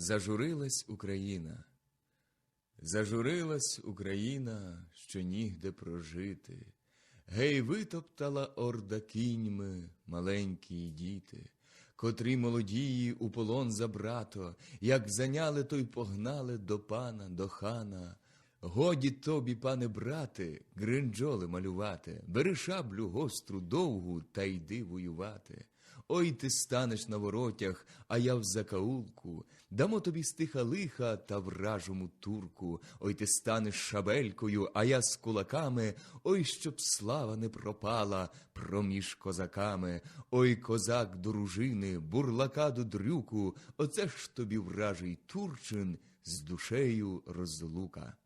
Зажурилась Україна, зажурилась Україна, що нігде прожити. Гей, витоптала орда кіньми маленькі діти, котрі молодії у полон за брато, як заняли, то й погнали до пана, до хана. Годі тобі, пане брате, гринджоли малювати, бери шаблю гостру довгу та йди воювати. Ой ти станеш на воротях, а я в закаулку, дамо тобі стиха лиха та вражому турку. Ой ти станеш шабелькою, а я з кулаками, ой, щоб слава не пропала проміж козаками. Ой, козак до дружини, бурлака до дрюку, оце ж тобі вражий турчин з душею розлука.